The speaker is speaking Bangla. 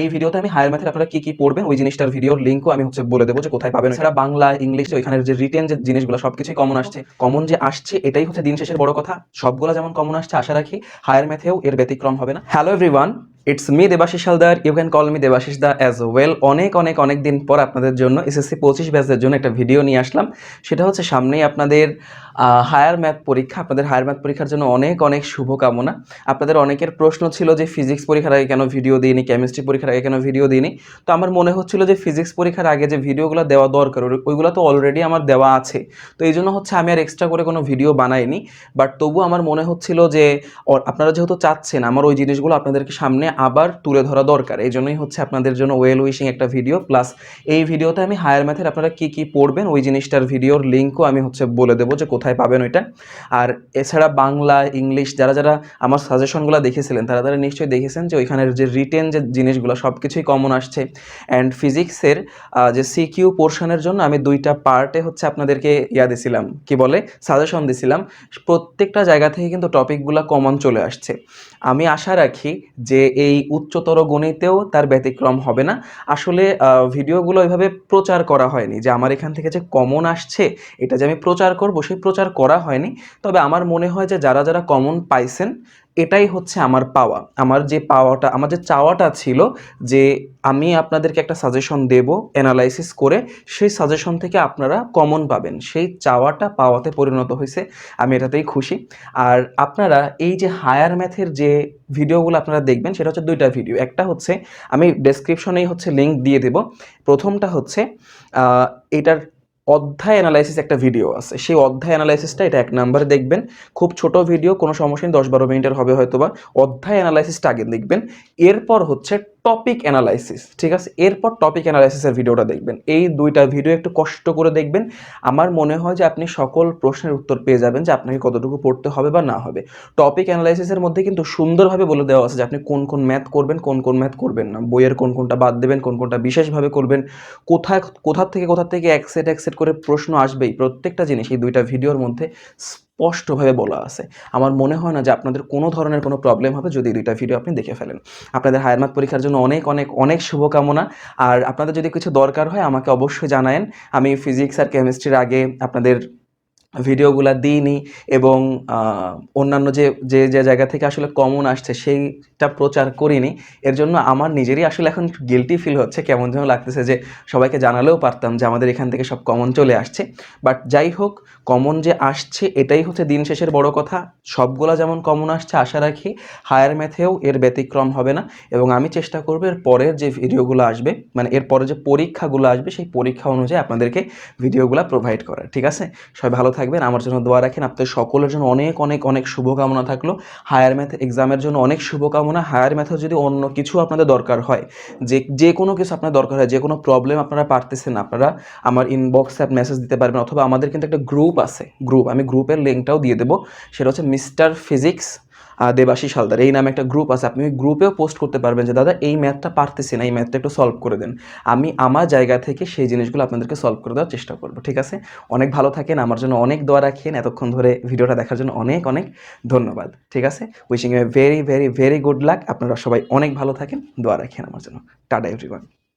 এই ভিডিওতে আমি হায়ার ম্যাথের আপনারা কি কি পড়বেন, ওই জিনিসটার ভিডিওর লিঙ্কও আমি হচ্ছে বলে দেবো যে কোথায় পাবেন। এছাড়া বাংলা ইংলিশ ওইখানের যে রিটেন যে জিনিসগুলো, সবকিছুই কমন আসছে। কমন যে আসছে, এটাই হচ্ছে দিন শেষের বড় কথা। সবগুলো যেমন কমন আসছে, আশা রাখি হায়ার ম্যাথেও এর ব্যতিক্রম হবে না। Hello everyone it's me Debashis Haldar you can call me Debashis da as well অনেক অনেক অনেক দিন পর আপনাদের জন্য এসএসসি পঁচিশ ব্যাচের জন্য একটা ভিডিও নিয়ে আসলাম। সেটা হচ্ছে সামনেই আপনাদের হায়ার ম্যাথ পরীক্ষা। আপনাদের হায়ার ম্যাথ পরীক্ষার জন্য অনেক অনেক শুভকামনা। আপনাদের অনেকের প্রশ্ন ছিল যে ফিজিক্স পরীক্ষার আগে কেন ভিডিও দিইনি কেমিস্ট্রি পরীক্ষার আগে কেন ভিডিও দিইনি? তো আমার মনে হচ্ছিল যে ফিজিক্স পরীক্ষার আগে যে ভিডিওগুলো দেওয়া দরকার ওইগুলো তো অলরেডি আমার দেওয়া আছে। তো এই জন্য হচ্ছে আমি আর এক্সট্রা করে কোনো ভিডিও বানাইনি। বাট তবু আমার মনে হচ্ছিল যে আপনারা যেহেতু চাচ্ছেন, আমার ওই জিনিসগুলো আপনাদেরকে সামনে আবার তুলে ধরা দরকার। এই জন্যই হচ্ছে আপনাদের জন্য ওয়েল উইশিং একটা ভিডিও প্লাস এই ভিডিওতে আমি হায়ার ম্যাথের আপনারা কি কি পড়বেন, ওই জিনিসটার ভিডিওর লিঙ্কও আমি হচ্ছে বলে দেবো যে কোথায় পাবেন ওইটা। আর এছাড়া বাংলা ইংলিশ যারা যারা আমার সাজেশনগুলো দেখেছিলেন, তারা তারা নিশ্চয়ই দেখেছেন যে ওইখানের যে রিটেন যে জিনিসগুলো সব কিছুই কমন আসছে অ্যান্ড ফিজিক্সের যে সিকিউ পোর্শনের জন্য আমি দুইটা পার্টে হচ্ছে আপনাদেরকে ইয়া দিছিলাম, কি বলে সাজেশন দিছিলাম। প্রত্যেকটা জায়গা থেকে কিন্তু টপিকগুলো কমন চলে আসছে। আমি আশা রাখি যে এই উচ্চতর গণিতেও তার ব্যতিক্রম হবে না। আসলে ভিডিওগুলো এভাবে প্রচার করা হয়নি। যে আমার এখান থেকে যে কমন আসছে, এটা যে আমি প্রচার করব, সেই প্রচার করা হয়নি। তবে আমার মনে হয় যে যারা যারা কমন পাইছেন এটাই হচ্ছে আমার পাওয়া। আমার যে পাওয়াটা, আমার যে চাওয়াটা ছিল যে আমি আপনাদেরকে একটা সাজেশন দেব অ্যানালাইসিস করে, সেই সাজেশন থেকে আপনারা কমন পাবেন। সেই চাওয়াটা পাওয়াতে পরিণত হয়েছে। আমি এটাতেই খুশি। আর আপনারা এই যে হায়ার ম্যাথের যে ভিডিওগুলো আপনারা দেখবেন, সেটা হচ্ছে দুইটা ভিডিও একটা হচ্ছে, আমি ডেসক্রিপশনেই হচ্ছে লিঙ্ক দিয়ে দেব। প্রথমটা হচ্ছে এটার অধ্যায় অ্যানালাইসিস একটা ভিডিও আছে। সেই অধ্যায় অ্যানালাইসিসটা এটা এক নাম্বারে দেখবেন। খুব ছোট ভিডিও কোনো সমস্যা নেই, দশ বারো মিনিটের হবে হয়তো বা অধ্যায় অ্যানালাইসিসটা আগে দেখবেন। এরপর হচ্ছে টপিক অ্যানালাইসিস ঠিক আছে? এরপর টপিক অ্যানালাইসিসের ভিডিওটা দেখবেন। এই দুইটা ভিডিও একটু কষ্ট করে দেখবেন। আমার মনে হয় যে আপনি সকল প্রশ্নের উত্তর পেয়ে যাবেন যে আপনাকে কতটুকু পড়তে হবে বা না হবে। টপিক অ্যানালাইসিসের মধ্যে কিন্তু সুন্দরভাবে বলে দেওয়া আছে যে আপনি কোন কোন ম্যাথ করবেন, কোন কোন ম্যাথ করবেন না। বইয়ের কোন কোনটা বাদ দেবেন, কোন কোনটা বিশেষভাবে করবেন। কোথায় কোথা থেকে কোথা থেকে এক সেট এক সেট করে প্রশ্ন আসবেই প্রত্যেকটা জিনিস এই দুইটা ভিডিওর মধ্যে স্পষ্টভাবে বলা আছে। আমার মনে হয় না যে আপনাদের কোনো ধরনের কোনো প্রবলেম হবে যদি দুইটা ভিডিও আপনি দেখে ফেলেন। আপনাদের হায়ার মার্ক পরীক্ষার জন্য অনেক অনেক অনেক শুভকামনা। আর আপনাদের যদি কিছু দরকার হয় আমাকে অবশ্যই জানায়েন। আমি ফিজিক্স আর কেমিস্ট্রির আগে আপনাদের ভিডিওগুলো দিইনি এবং অন্যান্য যে যে যে জায়গা থেকে আসলে কমন আসছে সেইটা প্রচার করিনি। এর জন্য আমার নিজেরই আসলে এখন গিলটি ফিল হচ্ছে, কেমন যেন লাগতেছে যে সবাইকে জানালেও পারতাম যে আমাদের এখান থেকে সব কমন চলে আসছে। বাট যাই হোক কমন যে আসছে এটাই হচ্ছে দিন শেষের বড় কথা। সবগুলা যেমন কমন আসছে, আশা রাখি হায়ার ম্যাথেও এর ব্যতিক্রম হবে না। এবং আমি চেষ্টা করব এর পরের যে ভিডিওগুলো আসবে মানে এর পরে যে পরীক্ষাগুলো আসবে, সেই পরীক্ষা অনুযায়ী আপনাদেরকে ভিডিওগুলো প্রোভাইড করার, ঠিক আছে? সবাই ভালো থাকবেন, আমার জন্য দোয়া রাখেন। আপনাদের সকলের জন্য অনেক অনেক অনেক শুভকামনা থাকল। হায়ার ম্যাথ এক্সামের জন্য অনেক শুভকামনা। হায়ার ম্যাথে যদি অন্য কিছু আপনাদের দরকার হয়, যে যে কোনো কিছু আপনার দরকার হয়, যে কোনো প্রবলেম আপনারা পারতেছেন আপনারা আমার ইনবক্সে আপনি মেসেজ দিতে পারবেন অথবা আমাদের কিন্তু একটা গ্রুপ আছে গ্রুপ আমি গ্রুপের লিঙ্কটাও দিয়ে দেবো। সেটা হচ্ছে মিস্টার ফিজিক্স দেবাশিস হালদার, এই নামে একটা গ্রুপ আছে। আপনি ওই গ্রুপেও পোস্ট করতে পারবেন যে, দাদা, এই ম্যাথটা পারতেছি না, এই ম্যাথটা একটু সলভ করে দেন। আমি আমার জায়গা থেকে সেই জিনিসগুলো আপনাদেরকে সলভ করে দেওয়ার চেষ্টা করব, ঠিক আছে? অনেক ভালো থাকেন, আমার জন্য অনেক দোয়া রাখেন। এতক্ষণ ধরে ভিডিওটা দেখার জন্য অনেক অনেক ধন্যবাদ, ঠিক আছে? Wishing a very very very good luck আপনারা সবাই অনেক ভালো থাকেন, দোয়া রাখেন আমার জন্য। Tata everyone